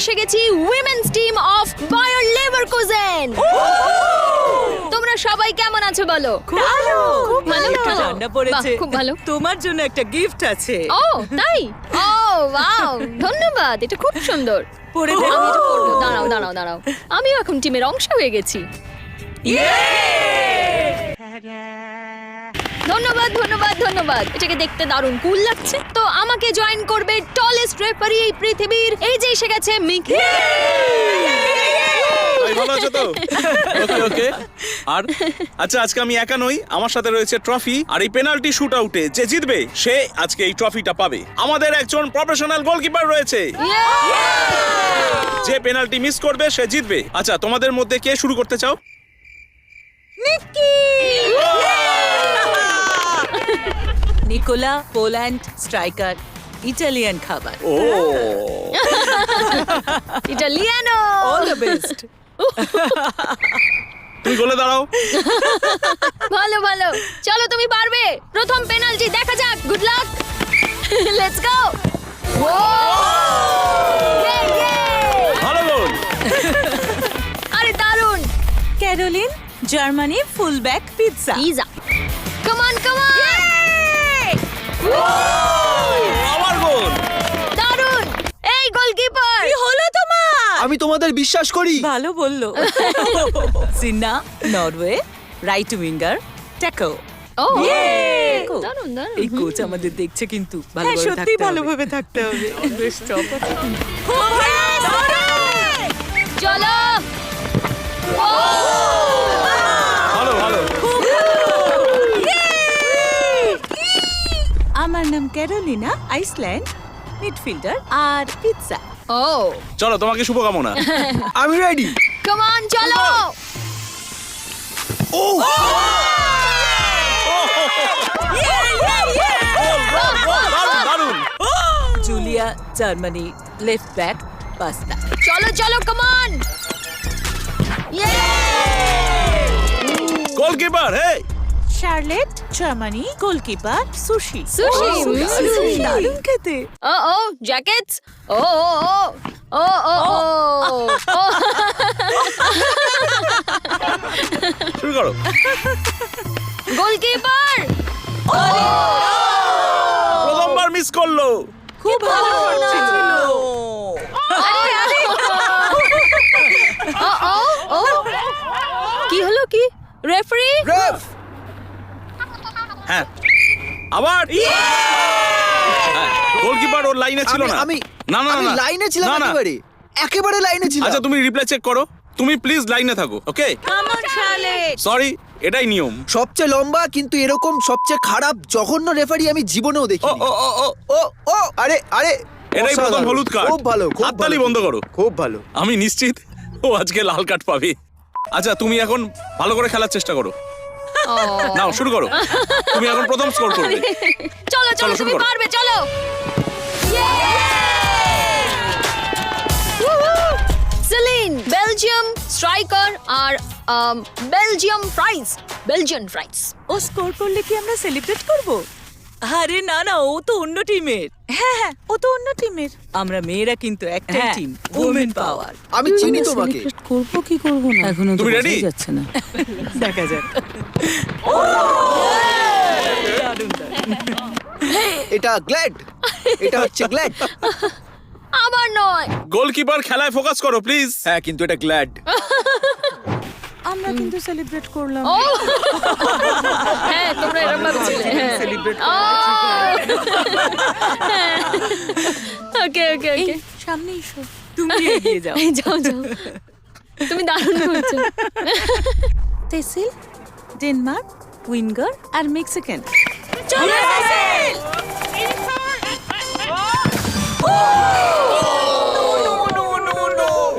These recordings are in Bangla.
এসে গেছি women's team of Bayer Leverkusen তোমরা সবাই কেমন আছো বলো? ভালো খুব ভালো। ভালো ঠান্ডা পড়েছে। খুব ভালো। তোমার জন্য একটা গিফট আছে। ও তাই? ও ওয়াও ধন্যবাদ এটা খুব সুন্দর। পরে আমি এটা পরবো। দাঁড়াও দাঁড়াও দাঁড়াও। আমিও এখন টিমের অংশ হয়ে গেছি। ধন্যবাদ ধন্যবাদ ধন্যবাদ। এটাকে দেখতে দারুণ কুল লাগছে। তো আমাকে জয়েন করবে টলেস্ট রেফারি এই পৃথিবীর এসে গেছে মিকি। ভালো আছো তো? ওকে ওকে আর আচ্ছা আজকে আমি একা নই আমার সাথে রয়েছে ট্রফি আর এই পেনাল্টি শুট আউটে যে জিতবে সে আজকে এই ট্রফিটা পাবে। আমাদের একজন প্রফেশনাল গোলকিপার রয়েছে। যে পেনাল্টি মিস করবে সে জিতবে। আচ্ছা তোমাদের মধ্যে কে শুরু করতে চাও? নিকোলা পোল্যান্ড স্ট্রাইকার ইটালিয়ান খাবার। ও। ইটালিয়ানো অল দ্য বেস্ট তুমি গোলে দাঁড়াও। ভালো ভালো। চলো তুমি পারবে। প্রথম পেনাল্টি দেখা যাক। গুড লাক লেটস গো ভালো গোল। আরে দারুণ Caroline Germany fullback pizza pizza come on আমি তোমাদের বিশ্বাস করি। ভালো বলল। Sinha Norway right winger taco ও দারুণ এই কোচ আমাদের দেখছে কিন্তু হ্যাঁ সত্যি ভালোভাবে থাকতে হবে। বেশ আছে চলো। ভালো ভালো। আমার নাম ক্যারোলিনা আইসল্যান্ড মিডফিল্ডার আর পিৎজা। ও চলো তোমাকে শুভকামনা। আমি রেডি কাম অন চলো! ও Julia Germany left back pasta চলো চলো come on goalkeeper hey Charlotte Germany goalkeeper sushi mm. দারুণ খেতে। ও ও জ্যাকেটস ও ও ও ও ও ও শুরু করো। গোলকিপার প্রথমবার মিস করল। খুব ভালো ছিল আরে আরে! ও ও ও কি হলো কি? রেফারি রেফ আবার? গোলকিপার ওর লাইনে ছিল আমি না। আমি না না না লাইনে ছিলাম না, না। একেবারে। একেবারে লাইনে ছিলাম। আচ্ছা তুমি রিপ্লাই চেক করো। তুমি প্লিজ লাইনে থাকো ওকে সরি এটাই নিয়ম। সবচেয়ে লম্বা কিন্তু এরকম সবচেয়ে খারাপ জঘন্য রেফারি আমি জীবনেও ও দেখিনি। ও ও ও ও। ও আরে আরে এটাই প্রথম হলুদ কার্ড খুব ভালো খুব হাততালি ভালো। বন্ধ করো। খুব ভালো। আমি নিশ্চিত ও আজকে লাল কার্ড পাবে। আচ্ছা তুমি এখন ভালো করে খেলার চেষ্টা করো। নাও শুরু করো। তুমি এখন প্রথম স্কোর করবে। চলো চলো চলো, তুমি পারবে চলো। সেলিন বেলজিয়াম স্ট্রাইকার আর বেলজিয়াম ফ্রাইস বেলজিয়ান ফ্রাইস ও স্কোর করলে কি আমরা সেলিব্রেট করব? আরে না না ও তো অন্য টিমের হ্যাঁ হ্যাঁ ও তো অন্য টিমের। আমরা মেয়েরা কিন্তু একটাই হ্যাঁ, টিম উমেন পাওয়ার আমি চিনি তোমাকে। করব কি করব না? এখনও তুমি ready? যাচ্ছে না। দেখা যাক। দারুণ, দারুণ। এটা গ্ল্যাড এটা হচ্ছে গ্ল্যাড আবার নয়। গোলকিপার খেলায় ফোকাস করো প্লিজ হ্যাঁ কিন্তু এটা গ্ল্যাড আমরা কিন্তু সেলিব্রেট করলাম। হ্যাঁ তোমরা এরকম ভাবে ছিলে সেলিব্রেট ওকে ওকে ওকে সামনে এসো। তুমি এগিয়ে যাও। যাও যাও। তুমি দারুণ করছ। তেসিল ডেনমার্ক উইঙ্গার আর মেক্সিকান। চলো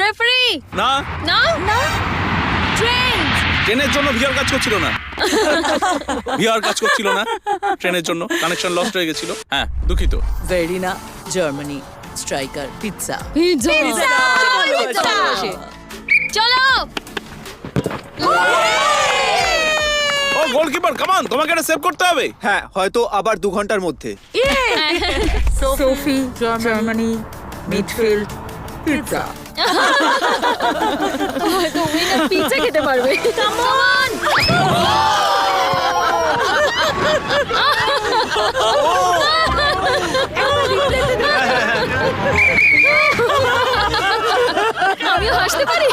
রেফারি না। না? না? ট্রেনের জন্য ভিআর কাজ করছিল না। ভিআর কাজ করছিল না ট্রেনের জন্য। কানেকশন লস্ট হয়ে গেছিল। হ্যাঁ দুঃখিত। Verena Germany striker pizza pizza চলো! ও গোলকিপার কামান তোমাকে এটা সেভ করতে হবে। হ্যাঁ হয়তো আবার দু ঘণ্টার মধ্যে। সোফি জার্মানি মিডফিল্ড পিৎজা পারবে। আমিও হাসতে পারি।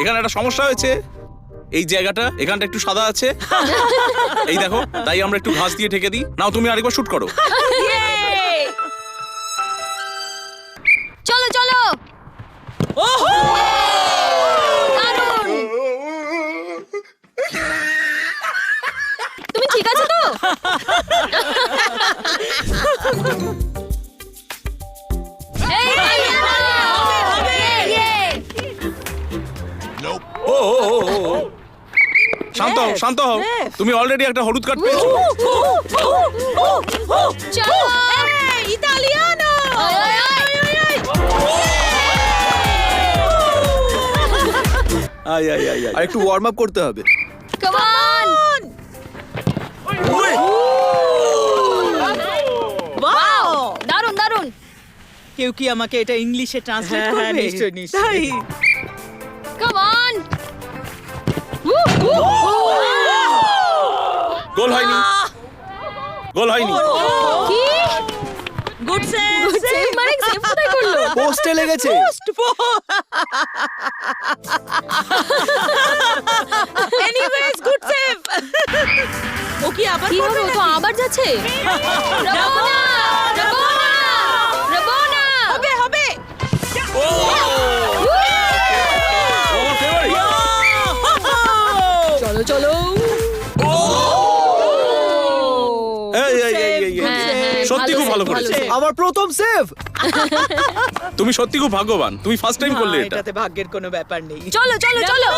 এখানে একটা সমস্যা হয়েছে। এই জায়গাটা এখানটা একটু সাদা আছে। এই দেখো তাই আমরা একটু ঘাস দিয়ে ঢেকে দিই। নাও তুমি আরেকবার শুট করো। ও ও, ও, ও, ও। শান্ত হও শান্ত হও। তুমি অলরেডি একটা হলুদ কার্ড পেয়েছ। চলো ইতালিয়ানো আই আই আই আই আর একটু ওয়ার্ম আপ করতে হবে। কেউ কি আমাকে এটা ইংলিশে ট্রান্সলেট হ্যাঁ, করবে? নিশ্চয়ই, নিশ্চয়ই। তাই? কাম অন গোল হয়নি। গোল হয়নি। কি গুড সেভ সেভ মানে সেভ কোথায় করল? পোস্টে লেগেছে। পোস্ট এনিওয়েজ গুড সেভ ও কি আবার করবে তো আবার যাচ্ছে? রবোনা আমার প্রথম সেভ তুমি সত্যি খুব ভাগ্যবান। তুমি ফার্স্ট টাইম করলে এটা। এটাতে ভাগ্যের কোনো ব্যাপার নেই। চলো চলো চলো।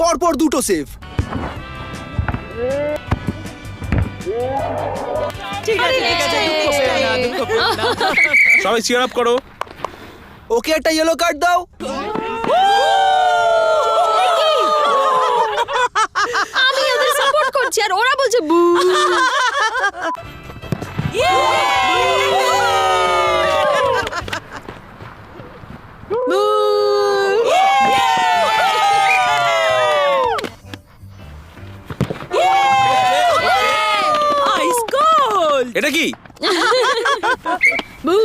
পরপর দুটো সেভ ঠিক আছে ঠিক আছে সবাই চিয়ার আপ করো। ওকে একটা ইয়েলো কার্ড দাও আমি ওদের সাপোর্ট আর ওরা বলছে বু। এটা কি? বু।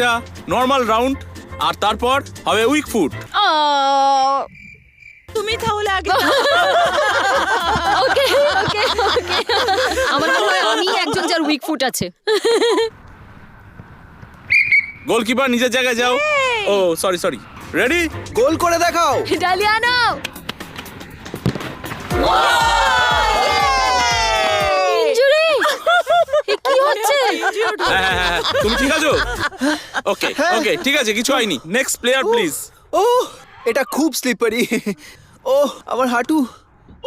একটা নর্মাল রাউন্ড আর তারপর হবে উইক ফুট তুমি তাহলে আগে ওকে ওকে ওকে। আমার মনে হয় আমি একজন যার উইক ফুট আছে। গোলকিপার নিজের জায়গায় যাও। ও সরি সরি রেডি গোল করে দেখাও। ডালিয়ানা! ইনজুরি কি হচ্ছে? হ্যাঁ হ্যাঁ হ্যাঁ। তুমি ঠিক আছো? ওকে ওকে ঠিক আছে কিছু হয়নি। নেক্সট প্লেয়ার প্লিজ ও এটা খুব স্লিপারি ও আমার হাঁটু।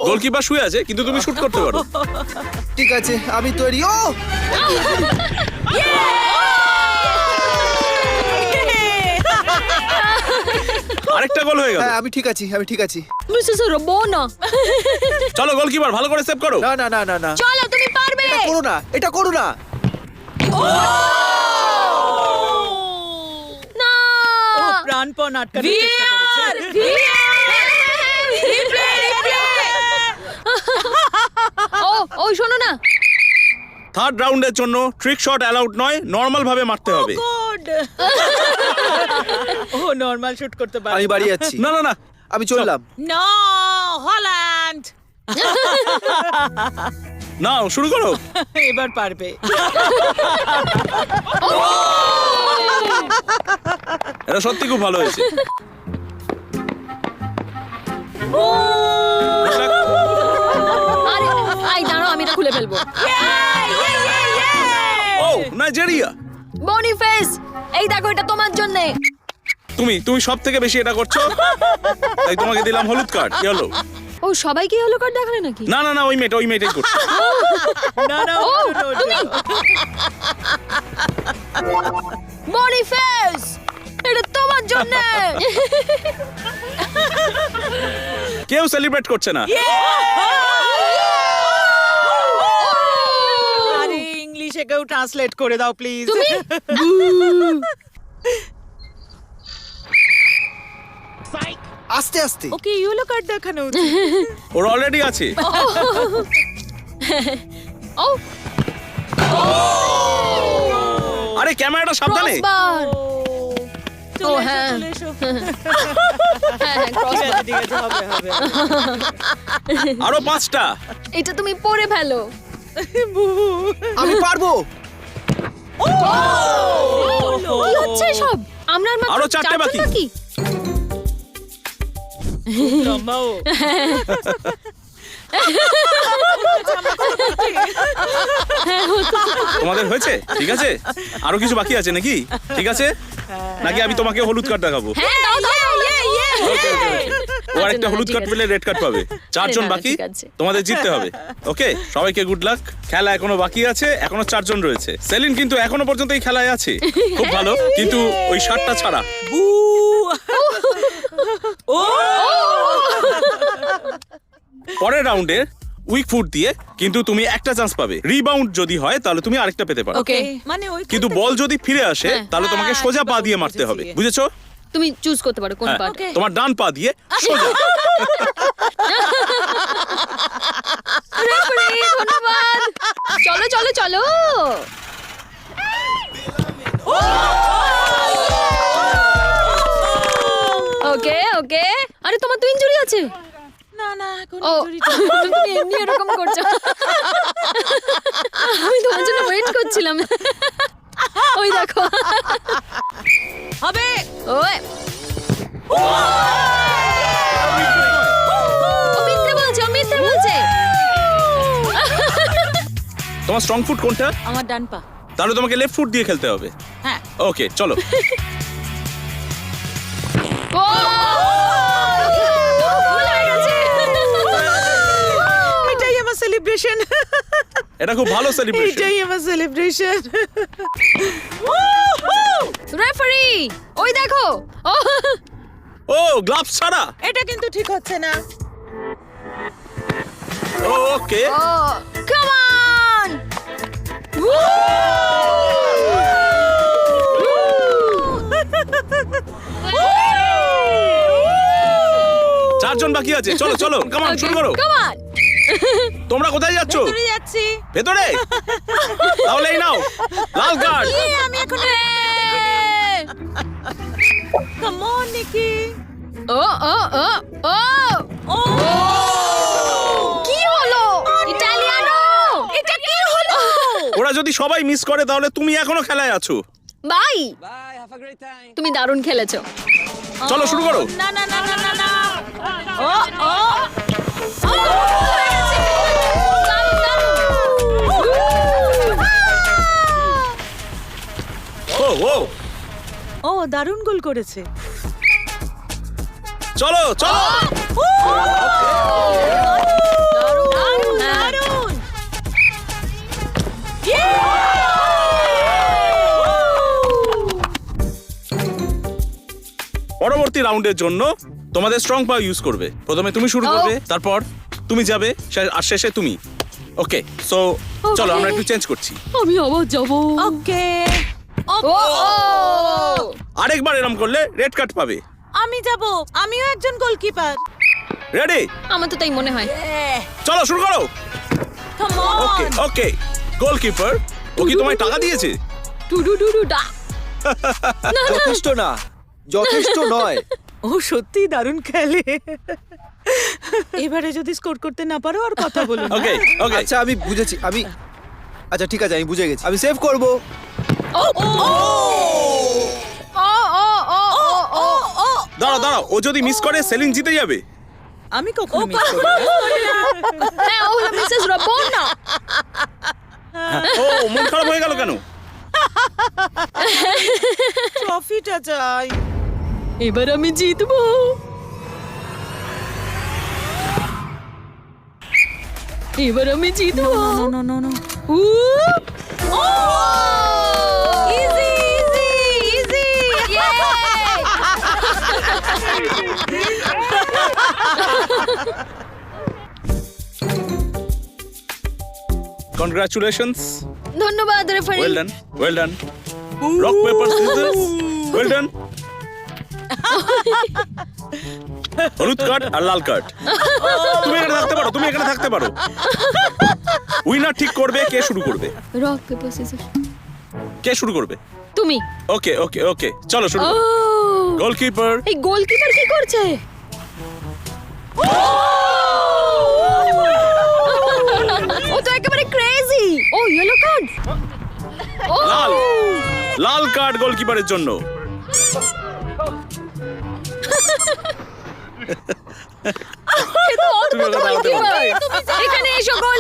গোলকিপার শুয়ে আছে কিন্তু তুমি শুট করতে পারো। ঠিক আছে আমি তৈরি। ও আরেকটা গোল হয়ে গেল। হ্যাঁ আমি ঠিক আছি আমি ঠিক আছি। মিসেস রবোনা চলো গোলকিপার ভালো করে সেভ করো। না না না না না। চলো তুমি পারবে। এটা করো না এটা করো না। না প্রাণপণ আটকানোর চেষ্টা করেছে। ও ও শোনো না। থার্ড রাউন্ডের জন্য ট্রিক শট অ্যালাউড নয় নর্মাল ভাবে মারতে হবে। ও নরমাল শুট করতে পারে আমি বাড়ি যাচ্ছি। না না না। আমি চললাম। নো হল্যান্ড নাও শুরু করো। এবার পারবে। এটা সত্যি খুব ভালো হয়েছে। আরে আই দাঁড়াও আমি এটা খুলে ফেলব। ও নাইজেরিয়া। বনিফেস এই দেখো এটা তোমার জন্য। তুমি তুমি সব থেকে বেশি এটা করছ? তাই তোমাকে দিলাম হলুদ কার্ড ইয়েলো ও সবাইকে ইয়েলো কার্ড দেখালে নাকি? না না না ওই মেয়েটা ওই মেয়েটাই করছে। না না ও, ওটা। বনিফেস এটা তোমার জন্য! কেউ সেলিব্রেট করছে না। আরে ইংলিশে কেউ ট্রান্সলেট করে দাও প্লিজ তুমি? আস্তে আস্তে। ওকে ইয়েলো কার্ড দেখানো উচিত। ওর অলরেডি আছে। ও আরে ক্যামেরাটা সাবধানে। ক্রসবার চলে এসো, হ্যাঁ। চলে এসো। হ্যাঁ হ্যাঁ ঠিক ক্রসবার আছে, ঠিক আছে, হবে, হবে, আরও পাঁচটা। এটা তুমি পরে ফেলো। বুবু। আমি পারব। কি হচ্ছে সব? আমরা আর মাত্র আরও চারটে বাকি। বাকি? তোমাদের হয়েছে? ঠিক আছে? আরও কিছু বাকি আছে নাকি? ঠিক আছে? নাকি আমি তোমাকে হলুদ কার্ড দেখাবো? ও আরেকটা না, হলুদ কার্ড। পেলে রেড কার্ড পাবে। চারজন বাকি? তোমাদের জিততে হবে। ওকে সবাইকে গুড লাক খেলা এখনও বাকি আছে এখনও চারজন রয়েছে। সেলিন কিন্তু এখনও পর্যন্ত এই খেলায় আছে। খুব ভালো কিন্তু ওই শার্টটা ছাড়া। ও! পরের রাউন্ডে উইক ফুট দিয়ে কিন্তু তুমি একটা চান্স পাবে। রিবাউন্ড যদি হয় তাহলে তুমি আরেকটা পেতে পারো। মানে কিন্তু বল যদি ফিরে আসে হ্যাঁ। তাহলে তোমাকে হ্যাঁ, সোজা পা দিয়ে মারতে হবে। বুঝেছ? তুমি চুজ করতে পারো কোন হ্যাঁ, পার্ট তোমার ডান পা দিয়ে সোজা। ধন্যবাদ। চলো চলো চলো। ওকে ওকে আরে তোমার তো ইনজুরি আছে? না না এখন তুমি এমনি এরকম করছ। আমি তোমার জন্য ওয়েট করছিলাম। ওই দেখো হবে ওই ও মিথ্যে বলছে ও মিথ্যে বলছে তোমার স্ট্রং ফুট কোনটা? আমার ডান পা তাহলে তোমাকে লেফট ফুট দিয়ে খেলতে হবে। হ্যাঁ। ওকে চলো। ও! ভুল হয়ে গেছে। এটাই আমার সেলিব্রেশন এটা খুব ভালো সেলিব্রেশন এটাই আমার সেলিব্রেশন রেফারি ওই দেখো। ও ও গ্লাভস ছাড়া? এটা কিন্তু ঠিক হচ্ছে না। ওকে। কাম অন চারজন বাকি আছে। চলো চলো কামান শুরু করো। কাম অন তোমরা কোথায় যাচ্ছ? চলে যাচ্ছি। ভেতরে? তাহলে এই নাও লাল কার্ড আমি এখন কাম অন নিকি ও ও ও ও। ও। কি হলো? ইটালিয়ানো? এটা কি হলো? ওরা যদি সবাই মিস করে তাহলে তুমি এখনও খেলায় আছো। বাই। তুমি দারুণ খেলেছো। চলো শুরু করো। না না না না না না। ও ও। ও ও। দারুণ গোল করেছে। চলো চলো। দারুণ। দারুণ পরবর্তী রাউন্ডের জন্য তোমাদের স্ট্রং পাওয়ার ইউজ করবে। প্রথমে তুমি শুরু করবে তারপর তুমি যাবে আর শেষে তুমি। ওকে সো চলো আমরা একটু চেঞ্জ করছি। আমি আবার যাব। ওকে আরেকবার এরম করলে রেড কার্ড পাবে। আমি যাব। আমিও একজন গোলকিপার। রেডি আমার তো তাই মনে হয়। চলো শুরু করো। ওকে ওকে গোলকিপার ও কি তোমায় টাকা দিয়েছে? যথেষ্ট না। যথেষ্ট নয়। ও সত্যি দারুণ খেলে। এবারে যদি স্কোর করতে না পারো আর কথা বলো ওকে ওকে আচ্ছা আমি বুঝেছি আমি আচ্ছা ঠিক আছে আমি বুঝে গেছি। আমি সেভ করব। ও ও ও ও ও ও ও দাঁড়াও দাঁড়াও ও যদি মিস করে সেলিন জিতে যাবে আমি কখনো মিস করি না। হ্যাঁ ও হলো মিসেস রবনা ও মন খারাপ হয়ে গেল কেন ট্রফিটা চাই এবার আমি জিতবো এবার আমি জিতবো no no no no easy congratulations ধন্যবাদ referee well done well done rock paper scissors well done হলুদ কার্ড আর লাল কার্ড। তুমি এখানে থাকতে পারো তুমি এখানে থাকতে পারো। উইনার ঠিক করবে কে শুরু করবে? রক পেপার সিজার কে শুরু করবে? তুমি। ওকে ওকে ওকে চলো শুরু গোলকিপার এই গোলকিপার কি করছে? ও তো একেবারে ক্রেজি ও ইয়েলো কার্ড ও লাল। লাল কার্ড গোলকিপারের জন্য।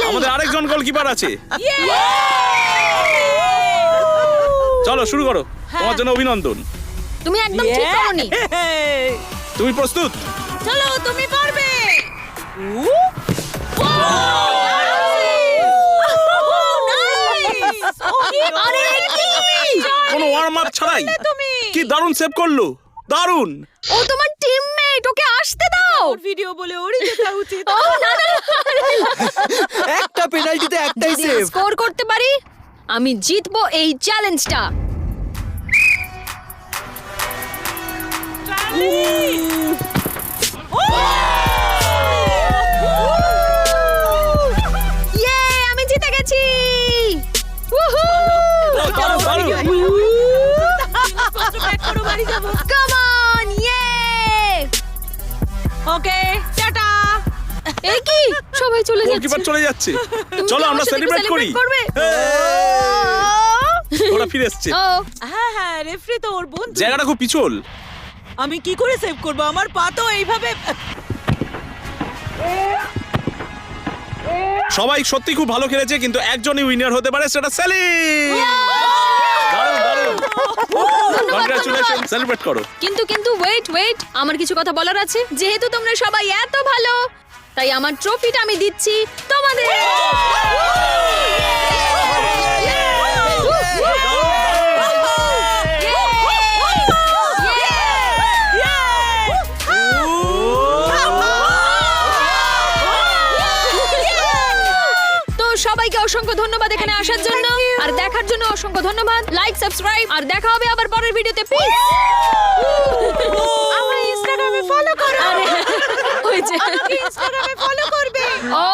আমাদের আরেকজন গোলকিপার আছে। চলো শুরু করো। তোমার জন্য অভিনন্দন। তুমি একদম ঠিক করনি। তুমি প্রস্তুত? চলো তুমি পারবে আরে কি কোনো ওয়ার্ম আপ ছাড়াই। তুমি? কি দারুণ সেভ করল? দারুণ। ও তোমার টিমমেট ওকে আসতে দাও। ভিডিও বলে ওরই দেখা উচিত। ও না না একটা পেনাল্টিতে একটাই সেভ স্কোর করতে পারি আমি জিতবো এই চ্যালেঞ্জটা ইয়ে Come on, yay! ওকে টাটা। এ কি? সবাই চলে যাচ্ছে। গোলকিপার চলে যাচ্ছে। চলো আমরা সেলিব্রেট করি। করবে? ওরা ফিরে এসছে। ও হ্যাঁ হ্যাঁ রেফরি তো ওর বন্ধু। জায়গাটা খুব পিছল। আমি কি করে সেভ করব? আমার পা তো এইভাবে সবাই সত্যি খুব ভালো খেলেছে কিন্তু একজনই উইনার হতে পারে সেটা সেলিম দারুণ কনগ্রাচুলেশন সেলিব্রেট করো কিন্তু কিন্তু ওয়েট ওয়েট আমার কিছু কথা বলার আছে যেহেতু তোমরা সবাই এত ভালো তাই আমার ট্রফিটা আমি দিচ্ছি তোমাদের তো সবাইকে অসংখ্য ধন্যবাদ এখানে আসার জন্য আর দেখার জন্য অসংখ্য ধন্যবাদ। লাইক সাবস্ক্রাইব আর দেখা হবে আবার পরের ভিডিওতে প্লিজ আমরা ইনস্টাগ্রামে ফলো করো হয়েছে ইনস্টাগ্রামে ফলো করবে। ও!